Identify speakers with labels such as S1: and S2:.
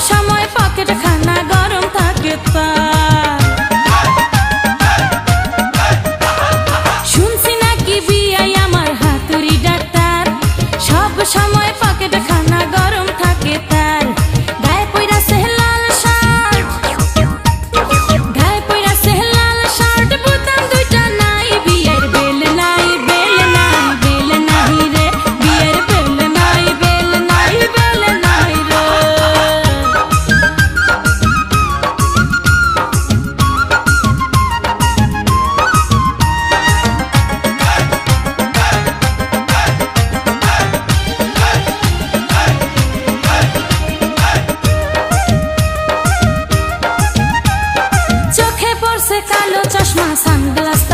S1: সময় পকেট খানা গরম থাকে তা শুনছি নাকি আমার ডাক্তার। সব সময় sunglasses